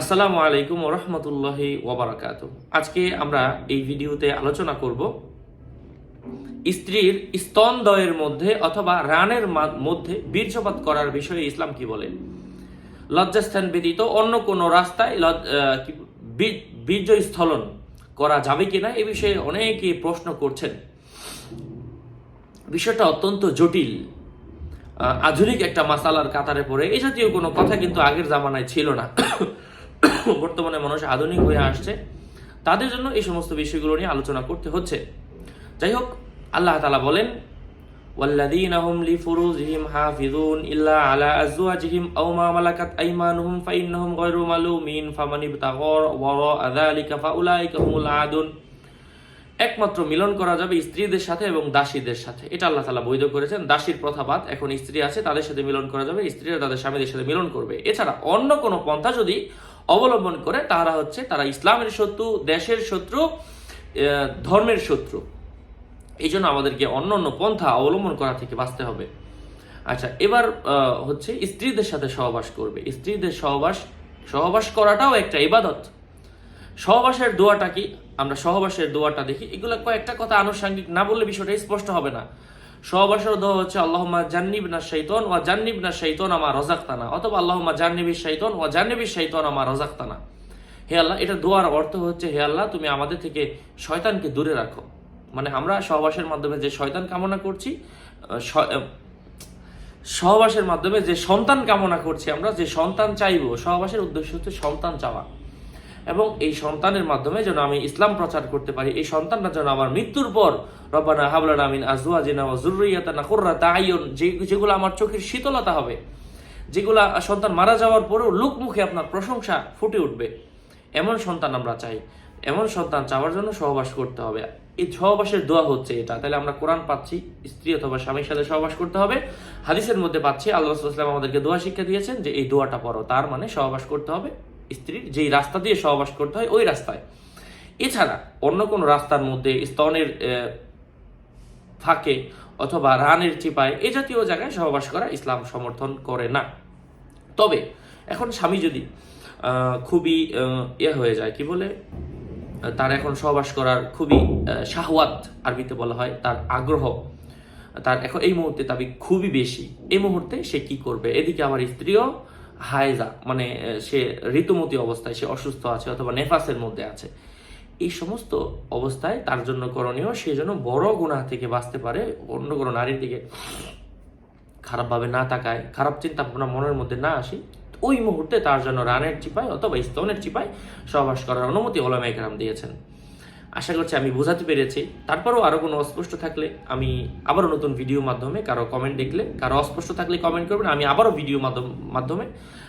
আসসালামু আলাইকুম রহমতুল্লাহি ওবরাকাত আজকে আমরা এই ভিডিওতে আলোচনা করব স্ত্রীর স্তনদয়ের মধ্যে অথবা রানের মধ্যে বীর্যপাত করার বিষয়ে ইসলাম কি বলে? লজ্জাস্থান ব্যতীত অন্য কোনো রাস্তায় বীর্য স্থলন করা যাবে কিনা এ বিষয়ে অনেকে প্রশ্ন করছেন। বিষয়টা অত্যন্ত জটিল। আধুনিক একটা মাসালার কাতারে পড়ে। এই জাতীয় কোনো কথা কিন্তু আগের জামানায় ছিল না। বর্তমানে মানুষ আধুনিক হয়ে আসছে তাদের জন্য এই সমস্ত বিষয়গুলো নিয়ে আলোচনা করতে হচ্ছে যাই হোক আল্লাহ তালা বলেন والذين هم لفروجهم حافظون إلا على أزواجهم أو ما ملكت أيمانهم فإنهم غير ملومين فمن ابتغى وراء ذلك فأولئك هم العادون একমাত্র মিলন করা যাবে স্ত্রীদের সাথে এবং দাসীদের সাথে এটা আল্লাহ তালা বৈধ করেছেন দাসীর প্রথাবাদ এখন স্ত্রী আছে তাদের সাথে মিলন করা যাবে স্ত্রীরা তাদের স্বামীদের সাথে মিলন করবে এছাড়া অন্য কোনো পন্থা যদি অবলম্বন করে তারা হচ্ছে, তারা ইসলামের শত্রু, দেশের শত্রু ধর্মের শত্রু। এই জন্য আমাদেরকে অন্য অন্য পন্থা অবলম্বন করা থেকে বাঁচতে হবে। আচ্ছা এবার হচ্ছে স্ত্রীদের সাথে সহবাস করবে। স্ত্রীদের সহবাস সহবাস করাটাও একটা ইবাদত। সহবাসের দোয়াটা কি? আমরা সহবাসের দোয়াটা দেখি। এগুলো কয়েকটা কথা আনুষঙ্গিক না বললে বিষয়টা স্পষ্ট হবে না। সহবাসের দোয়া হচ্ছে আল্লাহমা জান্নিব না শৈতন ওয়া জান্নিব না শৈতন আমার রজাক্তানা। অথবা আল্লাহমা জান্নিবি শৈতন ওয়া জান্নিবি শৈতন আমার রজাক্তানা। হে আল্লাহ, এটা দোয়ার অর্থ হচ্ছে, হে আল্লাহ, তুমি আমাদের থেকে শয়তানকে দূরে রাখো। মানে আমরা সহবাসের মাধ্যমে যে শয়তান কামনা করছি সহবাসের মাধ্যমে যে সন্তান কামনা করছি আমরা, যে সন্তান চাইব, সহবাসের উদ্দেশ্য হচ্ছে সন্তান চাওয়া। এবং এই সন্তানের মাধ্যমে যেন আমি ইসলাম প্রচার করতে পারি। এই সন্তানটা যেন আমার মৃত্যুর পর রব্বানা হাবলানা আমিন আজওয়াজিনা ওয়া যুররিয়াতানা কুররাতা আয়ুন যে যেগুলো আমার চোখের শীতলতা হবে, যেগুলা সন্তান মারা যাওয়ার পরেও লোক মুখে আপনার প্রশংসা ফুটে উঠবে। এমন সন্তান আমরা চাই। এমন সন্তান চাওয়ার জন্য সহবাস করতে হবে। এই সহবাসের দোয়া হচ্ছে এটা। তাহলে আমরা কোরআন পাচ্ছি, স্ত্রী অথবা স্বামীর সাথে সহবাস করতে হবে। হাদিসের মধ্যে পাচ্ছি, আল্লাহ আমাদেরকে দোয়া শিক্ষা দিয়েছেন যে এই দোয়াটা পড়ো। তার মানে সহবাস করতে হবে। স্ত্রীর যেই রাস্তা দিয়ে সহবাস করতে হয়, ওই রাস্তায়। এছাড়া অন্য কোনো রাস্তার মধ্যে স্তনের ফাঁকে অথবা রানের চিপায় এ জাতীয় জায়গায় সহবাস করা ইসলাম সমর্থন করে না। তবে এখন স্বামী যদি খুবই ইয়ে হয়ে যায়, কি বলে? তার এখন সহবাস করার খুবই শাহওয়াত আরবিতে বলা হয়, তার আগ্রহ, তার এখন এই মুহূর্তে তাবি খুবই বেশি। এই মুহূর্তে সে কি করবে? এদিকে আমার স্ত্রীও হায়জা মানে সে ঋতুমতি অবস্থায়, সে অসুস্থ আছে অথবা নেফাসের মধ্যে আছে। এই সমস্ত অবস্থায় তার জন্য করণীয়, সে যেন বড় গুণা থেকে বাঁচতে পারে, অন্য কোনো নারীর দিকে খারাপভাবে না তাকায়, খারাপ চিন্তা ভাবনা মনের মধ্যে না আসে, ওই মুহূর্তে তার জন্য রানের চিপায় অথবা স্তনের চিপায় সহবাস করার অনুমতি ওলামা দিয়েছেন। আশা করছি আমি বোঝাতে পেরেছি। তারপরেও আরও কোনো অস্পষ্ট থাকলে আমি আবারও নতুন ভিডিও মাধ্যমে, কারও কমেন্ট দেখলে, কারও অস্পষ্ট থাকলে কমেন্ট করবেন, আমি আবারও ভিডিও মাধ্যম, মাধ্যমে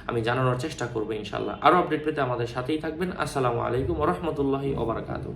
আমি জানানোর চেষ্টা করব ইনশাল্লাহ আরও আপডেট পেতে আমাদের সাথেই থাকবেন। আসসালামু আলাইকুম রহমতুল্লাহি ওবরাকাতু